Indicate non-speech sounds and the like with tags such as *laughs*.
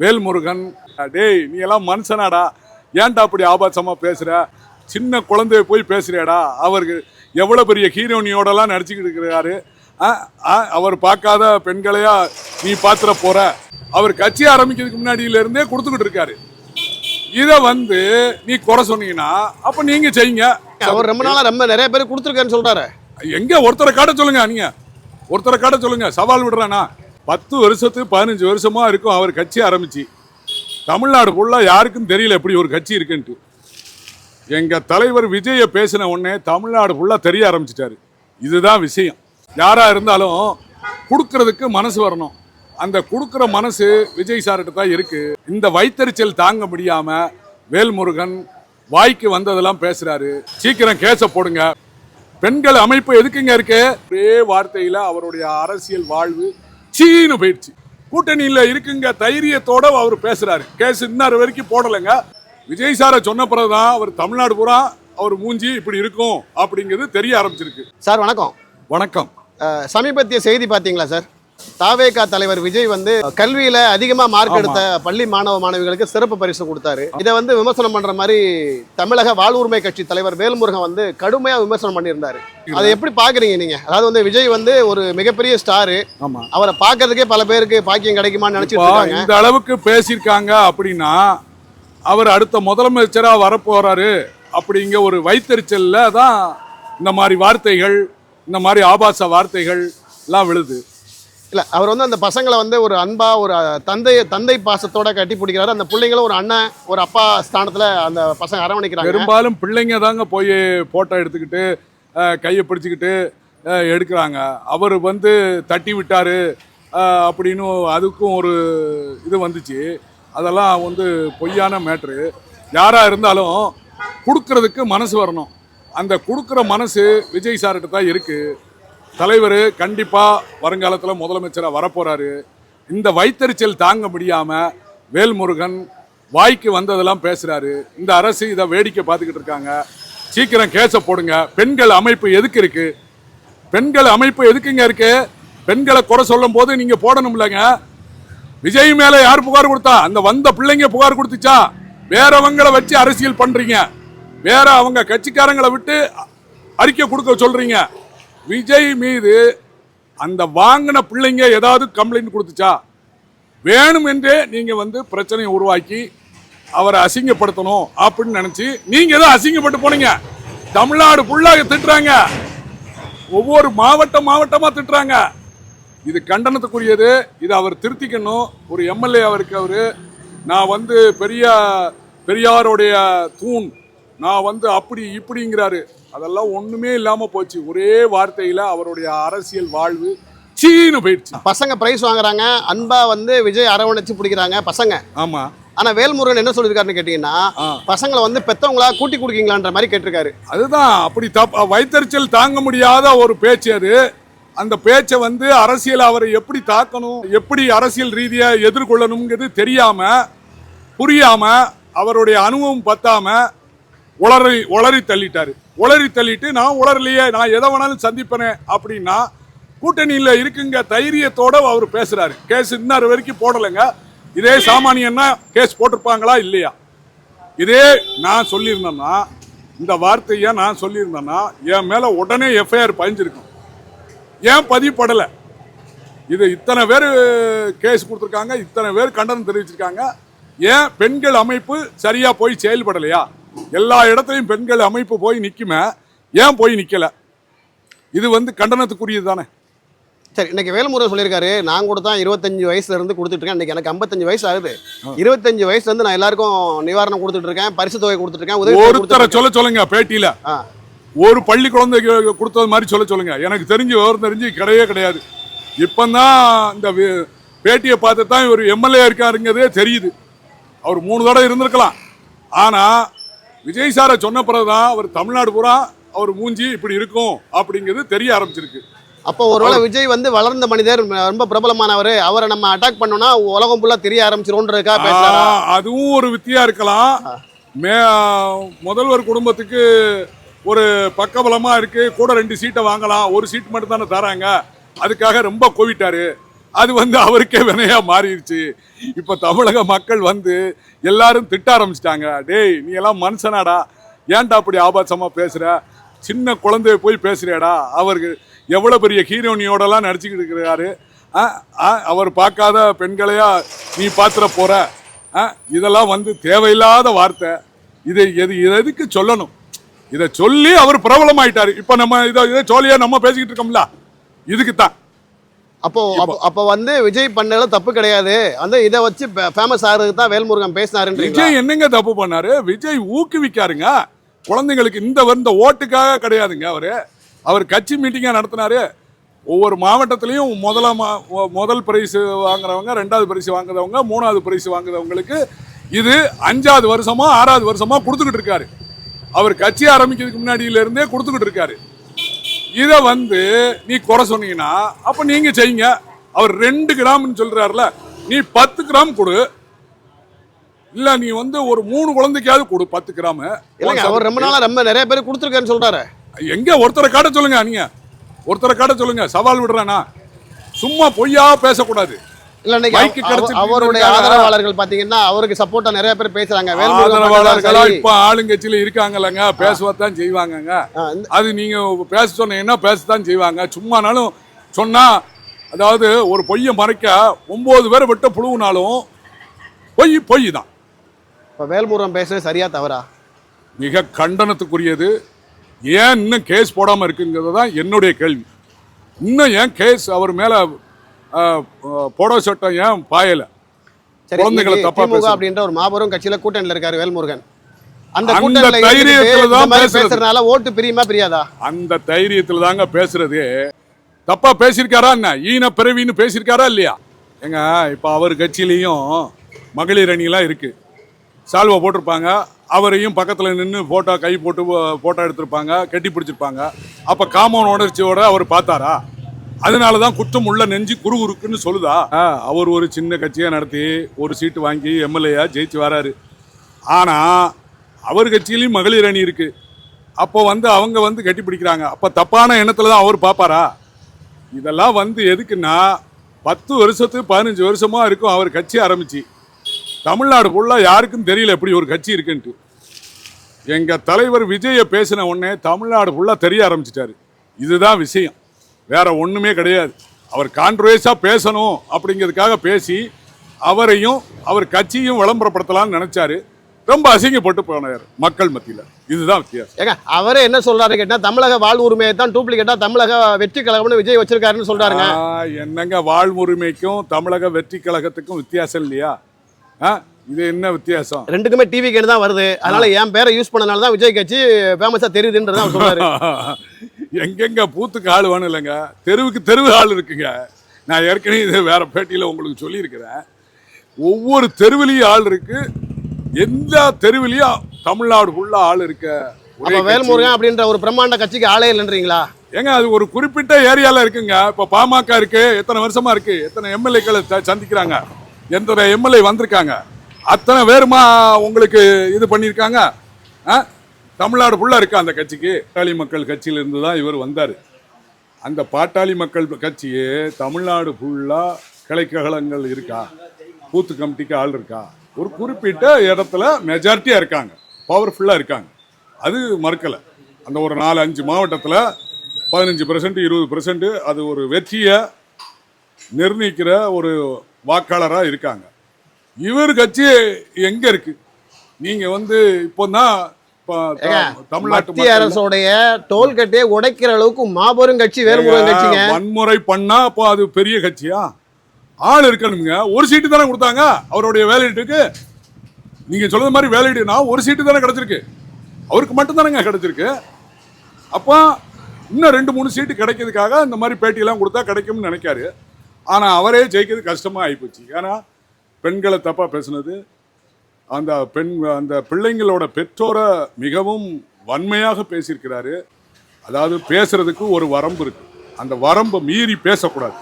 வேல்முருகன். டேய் நீ எல்லாம் மனுஷனாடா. ஏன்டா அப்படி ஆபாசமா பேசுற? சின்ன குழந்தைய போய் பேசுறியாடா. அவருக்கு எவ்வளவு பெரிய ஹீரோனியோடலாம் நடிச்சுக்கிட்டு இருக்கிறாரு. அவர் பார்க்காத பெண்களையா நீ பாத்துற போற. அவர் கட்சி ஆரம்பிக்கிறதுக்கு முன்னாடியில இருந்தே கொடுத்துக்கிட்டு இருக்காரு. இதை வந்து நீ குறை சொன்னீங்கன்னா அப்ப நீங்க செய்யுங்க. அவர் ரொம்ப நாளா ரொம்ப நிறைய பேர் கொடுத்துருக்காருன்னு சொல்றாரு. எங்க ஒருத்தரை காட்ட சொல்லுங்க நீங்க. ஒருத்தரை காட்ட சொல்லுங்க. சவால் விடுறேனா பத்து வருஷத்து பதினஞ்சு வருஷமாக இருக்கும் அவர் கட்சி ஆரம்பிச்சு. தமிழ்நாடு ஃபுல்லாக யாருக்கும் தெரியல எப்படி ஒரு கட்சி இருக்குன்ட்டு. எங்கள் தலைவர் விஜயை பேசின உடனே தமிழ்நாடு ஃபுல்லாக தெரிய ஆரம்பிச்சிட்டாரு. இதுதான் விஷயம். யாராக இருந்தாலும் கொடுக்கறதுக்கு மனசு வரணும். அந்த கொடுக்குற மனசு விஜய் சார்கிட்ட தான் இருக்குது இந்த வைத்தறிச்சல் தாங்க முடியாமல் வேல்முருகன் வாய்க்கு வந்ததெல்லாம் பேசுகிறாரு சீக்கிரம் கேச போடுங்க. பெண்கள் அமைப்பு எதுக்குங்க இருக்கு? ஒரே வார்த்தையில் அவருடைய அரசியல் வாழ்வு சீனு போயிடுச்சு. கூட்டணியில இருக்குங்க தைரியத்தோட அவர் பேசுறாரு. கேஸ் இன்னொரு வரைக்கும் போடலைங்க. விஜய் சாரை சொன்ன பிறகுதான் அவர் தமிழ்நாடு பூரா அவர் மூஞ்சி இப்படி இருக்கும் அப்படிங்கிறது தெரிய ஆரம்பிச்சிருக்கு. சார் வணக்கம். வணக்கம். சமீபத்திய செய்தி பார்த்தீங்களா சார்? தாவேகா தலைவர் விஜய் வந்து கல்வியில அதிகமா மார்க். எடுத்த பள்ளி மாணவ மாணவிகளுக்கு சிறப்பு பரிசு கொடுத்தாரு. இதை வந்து விமர்சனம் பண்ற மாதிரி தமிழக வாழ்வுரிமை கட்சி தலைவர் வேல்முருகன் வந்து கடுமையா விமர்சனம் பண்ணியிருந்தாரு. அதை எப்படி பாக்குறீங்க நீங்க? அதாவது வந்து விஜய் வந்து ஒரு மிகப்பெரிய ஸ்டாரு அவரை பார்க்கறதுக்கே பல பேருக்கு பாக்கியம் கிடைக்குமான்னு நினைச்சிட்டு இந்த அளவுக்கு பேசியிருக்காங்க அப்படின்னா அவர் அடுத்த முதலமைச்சரா வரப்போறாரு அப்படிங்க ஒரு வைத்தறிச்சல்ல தான் இந்த மாதிரி வார்த்தைகள் இந்த மாதிரி ஆபாச வார்த்தைகள் எல்லாம் விழுது. இல்லை அவர் வந்து அந்த பசங்களை வந்து ஒரு அன்பாக ஒரு தந்தை தந்தை பாசத்தோட கட்டி பிடிக்கிறாரு. அந்த பிள்ளைங்களும் ஒரு அண்ணன் ஒரு அப்பா ஸ்தானத்தில் அந்த பசங்க அரவணைக்கிறாங்க. பெரும்பாலும் பிள்ளைங்க தாங்க போய் ஃபோட்டோ எடுத்துக்கிட்டு கையை பிடிச்சிக்கிட்டு எடுக்கிறாங்க. அவர் வந்து தட்டி விட்டார் அப்படின்னு அதுக்கும் ஒரு இது வந்துச்சு. அதெல்லாம் வந்து பொய்யான மேட்ரு. யாராக இருந்தாலும் கொடுக்கறதுக்கு மனசு வரணும். அந்த கொடுக்குற மனசு விஜய் சார்கிட்ட தான் இருக்குது தலைவர் கண்டிப்பாக வருங்காலத்தில் முதலமைச்சராக வரப்போகிறாரு இந்த வைத்தறிச்சல் தாங்க முடியாமல் வேல்முருகன் வாய்க்கு வந்ததெல்லாம் பேசுகிறாரு இந்த அரசு இதை வேடிக்கை பார்த்துக்கிட்டு இருக்காங்க. சீக்கிரம் கேச போடுங்க. பெண்கள் அமைப்பு எதுக்கு இருக்கு? பெண்கள் அமைப்பு எதுக்குங்க இருக்கு? பெண்களை குறை சொல்லும் போது நீங்கள் போடணும்லங்க. விஜய் மேலே யார் புகார் கொடுத்தா? அந்த வந்த பிள்ளைங்க புகார் கொடுத்துச்சா? வேறவங்களை வச்சு அரசியல் பண்ணுறீங்க வேற அவங்க கட்சிக்காரங்களை விட்டு அறிக்கை கொடுக்க சொல்கிறீங்க விஜய் மீது அந்த வாங்கின பிள்ளைங்க ஏதாவது கம்ப்ளைண்ட் கொடுத்துச்சா? வேணும் என்றே நீங்கள் வந்து பிரச்சனையை உருவாக்கி அவரை அசிங்கப்படுத்தணும் அப்படின்னு நினச்சி நீங்கள் ஏதோ அசிங்கப்பட்டு போனீங்க. தமிழ்நாடு ஃபுல்லாக திட்டுறாங்க. ஒவ்வொரு மாவட்டம் மாவட்டமாக திட்டுறாங்க. இது கண்டனத்துக்குரியது. இது அவர் திருத்திக்கணும். ஒரு எம்எல்ஏ அவருக்கு அவர். நான் வந்து பெரிய பெரியாருடைய தூண். நான் வந்து அப்படி இப்படிங்கிறாரு. அதெல்லாம் ஒண்ணுமே இல்லாம போச்சு. ஒரே வார்த்தையில அவருடைய அரசியல் வாழ்வு சீனு போயிடுச்சு. பசங்க பிரைஸ் வாங்குறாங்க. அன்பா வந்து விஜய் அரவணைச்சு பிடிக்கிறாங்க பசங்க. ஆமா. ஆனா வேல்முருகன் என்ன சொல்லியிருக்காருன்னு கேட்டீங்கன்னா. பசங்களை வந்து பெத்தவங்களா கூட்டி குடிக்கீங்களான்ற மாதிரி கேட்டிருக்காரு. அதுதான் அப்படி தப் வைத்தறிச்சல் தாங்க முடியாத ஒரு பேச்சு அது. அந்த பேச்சை வந்து அரசியல் அவரை எப்படி தாக்கணும் எப்படி அரசியல் ரீதியா எதிர்கொள்ளணுங்கிறது தெரியாம புரியாம அவருடைய அனுபவம் பத்தாம உளறி உளறி தள்ளிட்டாரு. உளறி தள்ளிட்டு நான் உளரலையே நான் எதை வேணாலும் சந்திப்பேனே அப்படின்னா கூட்டணியில் இருக்குங்க தைரியத்தோட அவர் பேசுறாரு. கேஸ் இன்னொரு வரைக்கும் போடலைங்க. இதே சாமானியன்னா கேஸ் போட்டிருப்பாங்களா இல்லையா? இதே நான் சொல்லியிருந்தேன்னா இந்த வார்த்தையை நான் சொல்லியிருந்தேன்னா என் மேலே உடனே எஃப்ஐஆர் பதிஞ்சிருக்கும் ஏன் பதிப்படலை? இது இத்தனை பேர் கேஸ் கொடுத்துருக்காங்க இத்தனை பேர் கண்டனம் தெரிவிச்சிருக்காங்க. ஏன் பெண்கள் அமைப்பு சரியாக போய் செயல்படலையா? எல்லா இடத்துலையும் பெண்கள் அமைப்பு போய் நிக்குமே ஏன் போய் நிக்கல? இது வந்து கண்டனத்துக்குரியது தானே. சரி இன்னைக்கு வேல்முருகன் சொல்லியிருக்காரு நான் கூட தான் இருபத்தஞ்சு வயசுல இருந்து கொடுத்துட்டு இருக்கேன். இன்னைக்கு எனக்கு ஐம்பத்தஞ்சு வயசு ஆகுது. இருபத்தஞ்சு வயசுல இருந்து நான் எல்லாருக்கும் நிவாரணம் கொடுத்துட்டு இருக்கேன் பரிசு தொகை கொடுத்துட்டு இருக்கேன் உதவி ஒருத்தரை சொல்ல சொல்லுங்க பேட்டியில. ஒரு பள்ளி குழந்தைக்கு கொடுத்தது மாதிரி சொல்ல சொல்லுங்க. எனக்கு தெரிஞ்சு விவரம் தெரிஞ்சு கிடையவே கிடையாது. இப்பந்தான் இந்த பேட்டியை பார்த்து தான் இவர் எம்எல்ஏ இருக்காருங்கிறதே தெரியுது. அவர் மூணு தடவை இருந்திருக்கலாம். ஆனா விஜய் சாரை சொன்ன பிறகுதான் அவர் தமிழ்நாடு பூரா அவர் மூஞ்சி இப்படி இருக்கும் அப்படிங்கிறது தெரிய ஆரம்பிச்சிருக்கு. அப்போ ஒருவேளை விஜய் வந்து வளர்ந்த மனிதர் ரொம்ப பிரபலமானவர் அவரை நம்ம அட்டாக் பண்ணோம்னா உலகம் ஃபுல்லா தெரிய ஆரம்பிச்சிரும்ன்றதுக்காக பேசுறாரா? அதுவும் ஒரு வித்தியா இருக்கலாம். மே முதல்வர் குடும்பத்துக்கு ஒரு பக்கபலமா இருக்கு. கூட ரெண்டு சீட்டை வாங்கலாம். ஒரு சீட் மட்டும் தானே தராங்க. அதுக்காக ரொம்ப கோவிட்டாரு. அது வந்து அவருக்கே வினையா மாறிடுச்சு. இப்ப தமிழக மக்கள் வந்து எல்லாரும் திட்ட ஆரம்பிச்சிட்டாங்க. டேய் நீ எல்லாம் மனுஷனாடா. ஏன்டா அப்படி ஆபாசமா பேசுற? சின்ன குழந்தைய போய் பேசுறியாடா. அவருக்கு எவ்வளவு பெரிய ஹீரோனியோடலாம் நடிச்சுக்கிட்டு இருக்கிறாரு. ஆ, ஆ, அவர் பார்க்காத பெண்களையா நீ பாத்திர போற. ஆ, இதெல்லாம் வந்து தேவையில்லாத வார்த்தை. இதை எது எதுக்கு சொல்லணும்? இதை சொல்லி அவர் பிரபலமாயிட்டார். இப்போ நம்ம இதை இதை சொல்லியா நம்ம பேசிக்கிட்டு இருக்கோம்ல. இதுக்கு தான் அப்போ அப்போ- வந்து விஜய் பண்ணல தப்பு கிடையாது. வந்து இதை வச்சு ஃபேமஸ் ஆகிறதுக்கு தான் வேல்முருகன் பேசினாருன்றீங்களா? விஜய் என்னங்க தப்பு பண்ணாரு? விஜய் ஊக்குவிக்காருங்க. குழந்தைங்களுக்கு இந்த வந்த ஓட்டுக்காக கிடையாதுங்க அவரு. அவர் கட்சி மீட்டிங்கா நடத்தினாரு. ஒவ்வொரு மாவட்டத்திலையும் முதல முதல் பரிசு வாங்குறவங்க ரெண்டாவது பரிசு வாங்குறவங்க மூணாவது பரிசு வாங்குறவங்களுக்கு இது அஞ்சாவது வருஷமா ஆறாவது வருஷமா கொடுத்துக்கிட்டு இருக்காரு. அவர் கட்சி ஆரம்பிக்கிறதுக்கு முன்னாடியில இருந்தே கொடுத்துக்கிட்டு இருக்காரு. இதை வந்து நீ குறை சொன்னீங்கன்னா அப்ப நீங்க செய்யுங்க. அவர் ரெண்டு கிராம்னு சொல்றாருல நீ பத்து கிராம் கொடு. இல்ல நீ வந்து ஒரு மூணு குழந்தைக்காவது கொடு பத்து கிராம். இல்லைங்க அவர் ரொம்ப நாளா ரொம்ப நிறைய பேர் கொடுத்துருக்காருன்னு சொல்றாரு. எங்க? ஒருத்தரை காட்ட சொல்லுங்க நீங்க. ஒருத்தரை காட்ட சொல்லுங்க. சவால் விடுறேனா சும்மா பொய்யா பேசக்கூடாது. அவருடைய. ஆதரவாளர்கள் பாத்தீங்கன்னா அவருக்கு சப்போர்ட்டா நிறைய பேர் பேசுறாங்க. ஆதரவாளர்களா. இப்ப ஆளுங்கட்சியில இருக்காங்கல்லங்க. பேசுவத்தான் செய்வாங்கங்க. அது நீங்க பேச சொன்னீங்கன்னா பேசத்தான் செய்வாங்க. சும்மானாலும் சொன்னா அதாவது ஒரு பொய்யை மறைக்க ஒன்பது பேரை விட்டு புழுவுனாலும் பொய் பொய் தான் இப்ப வேல்முருகன் பேசுறது சரியா தவறா? மிக கண்டனத்துக்குரியது. ஏன் இன்னும் கேஸ் போடாம இருக்குங்கிறது தான் என்னுடைய கேள்வி. இன்னும் ஏன் கேஸ் அவர் மேல போடோ சட்டம் ஏன் பாயல? குழந்தைகளை தப்பா. அப்படின்ற ஒரு மாபெரும் கட்சியில கூட்டணியில இருக்காரு வேல்முருகன். அந்த. பேசுறதுனால ஓட்டு பிரியுமா பிரியாதா? அந்த தைரியத்துல தாங்க பேசுறது. தப்பா பேசியிருக்காரா என்ன? ஈன பிறவின்னு பேசியிருக்காரா இல்லையா? ஏங்க இப்ப அவர் கட்சியிலையும் மகளிர் அணியெல்லாம் இருக்கு. சால்வை போட்டிருப்பாங்க. அவரையும் பக்கத்துல நின்று போட்டோ கை போட்டு போட்டோ எடுத்திருப்பாங்க கட்டி பிடிச்சிருப்பாங்க. அப்ப காமன் உணர்ச்சியோட அவர் பார்த்தாரா? அதனால தான் குற்றம் உள்ள நெஞ்சு குறுகுறுக்குன்னு சொல்லுதா? அவர் ஒரு சின்ன கட்சியை நடத்தி ஒரு சீட்டு வாங்கி எம்எல்ஏயா ஜெயிச்சு வராரு. ஆனா அவர் கட்சியிலையும் மகளிர் அணி இருக்கு. அப்போ வந்து அவங்க வந்து கட்டி பிடிக்கிறாங்க. அப்ப தப்பான எண்ணத்துல தான் அவர் பாப்பாரா? இதெல்லாம் வந்து எதுக்குன்னா பத்து வருஷத்துக்கு பதினஞ்சு வருஷமா இருக்கும் அவர் கட்சி ஆரம்பிச்சு. தமிழ்நாடு ஃபுல்லா யாருக்கும் தெரியல எப்படி ஒரு கட்சி இருக்குன்ட்டு. எங்க தலைவர் விஜய பேசின உடனே தமிழ்நாடு ஃபுல்லா தெரிய ஆரம்பிச்சிட்டாரு. இதுதான் விஷயம். வேற ஒண்ணுமே கிடையாது. அவர் கான்ட்ரவர்ஸா பேசணும் அப்படிங்கிறதுக்காக பேசி அவரையும் அவர் கட்சியும் விளம்பரப்படுத்தலாம்னு நினைச்சாரு. ரொம்ப அசிங்கப்பட்டு போனார் மக்கள் மத்தியில. இதுதான் வித்தியாசம். ஏங்க அவரே என்ன சொல்றாரு கேட்டா தமிழக வாழ் உரிமையை தான் டூப்ளிகேட்டா தமிழக வெற்றி கழகம்னு விஜய் வச்சிருக்காருன்னு சொல்றாருங்க. என்னங்க வாழ்வுரிமைக்கும் தமிழக வெற்றி கழகத்துக்கும் வித்தியாசம் இல்லையா? ஆ, இது என்ன வித்தியாசம்? ரெண்டுக்குமே டிவி கேடு தான் வருது. அதனால என் பேரை யூஸ் பண்ணனால தான் விஜய் கட்சி ஃபேமஸா தெரியுதுன்றத அவர் சொல்றாரு. *laughs* எங்கெங்க பூத்துக்கு ஆள் வேணும் இல்லைங்க தெருவுக்கு தெருவு ஆள் இருக்குங்க. நான் ஏற்கனவே இது வேற பேட்டியில் உங்களுக்கு சொல்லியிருக்கிறேன். ஒவ்வொரு தெருவிலையும் ஆள் இருக்கு. எந்த தெருவிலையும் தமிழ்நாடு ஃபுல்லா ஆள் இருக்க அப்ப. வேல்முருகன் அப்படின்ற ஒரு பிரம்மாண்ட கட்சிக்கு ஆளே இல்லைன்றீங்களா? ஏங்க அது ஒரு குறிப்பிட்ட ஏரியால இருக்குங்க. இப்ப பாமக இருக்கு எத்தனை வருஷமா இருக்கு எத்தனை எம்எல்ஏக்களை சந்திக்கிறாங்க எத்தனை எம்எல்ஏ வந்திருக்காங்க. அத்தனை பேருமா உங்களுக்கு இது பண்ணியிருக்காங்க? ஆ? தமிழ்நாடு ஃபுல்லாக இருக்கா அந்த கட்சிக்கு? பாட்டாளி மக்கள் கட்சியிலிருந்து தான் இவர் வந்தார். அந்த பாட்டாளி மக்கள் கட்சியே தமிழ்நாடு ஃபுல்லாக கிளைக்கழகங்கள் இருக்கா? பூத்து கமிட்டிக்கு ஆள் இருக்கா? ஒரு குறிப்பிட்ட இடத்துல மெஜாரிட்டியாக இருக்காங்க. பவர்ஃபுல்லாக இருக்காங்க. அது மறுக்கலை. அந்த ஒரு நாலு அஞ்சு மாவட்டத்தில் பதினஞ்சு பர்சன்ட் இருபது பெர்சன்ட் அது ஒரு வெற்றியை நிர்ணயிக்கிற ஒரு வாக்காளராக இருக்காங்க. இவர் கட்சி எங்க இருக்கு? நீங்க வந்து இப்போ தான் தமிழ்நாட்டு அரசுடைய டோல்கேட்டையே உடைக்கிற அளவுக்கு மாபெரும் கட்சி வேல்முருகன் கட்சிங்க. வன்முறை பண்ணா அப்போ அது பெரிய கட்சியா? ஆள் இருக்கணுங்க. ஒரு சீட்டு தானே கொடுத்தாங்க அவருடைய வேலைட்டுக்கு நீங்க சொல்றது மாதிரி வேலைட்டுனா ஒரு சீட்டு தானே கிடைச்சிருக்கு. அவருக்கு மட்டும் தானேங்க கிடைச்சிருக்கு. அப்போ இன்னும் ரெண்டு மூணு சீட்டு கிடைக்கிறதுக்காக இந்த மாதிரி பேட்டியெல்லாம் கொடுத்தா கிடைக்கும்னு நினைக்காரு. ஆனா அவரே ஜெயிக்கிறது கஷ்டமா ஆயிப்போச்சு ஏன்னா பெண்களை தப்பாக பேசுனது. அந்த பெண் அந்த பிள்ளைங்களோட பெற்றோரை மிகவும் வன்மையாக பேசியிருக்கிறாரு. அதாவது பேசுறதுக்கு ஒரு வரம்பு இருக்கு. அந்த வரம்பை மீறி பேசக்கூடாது.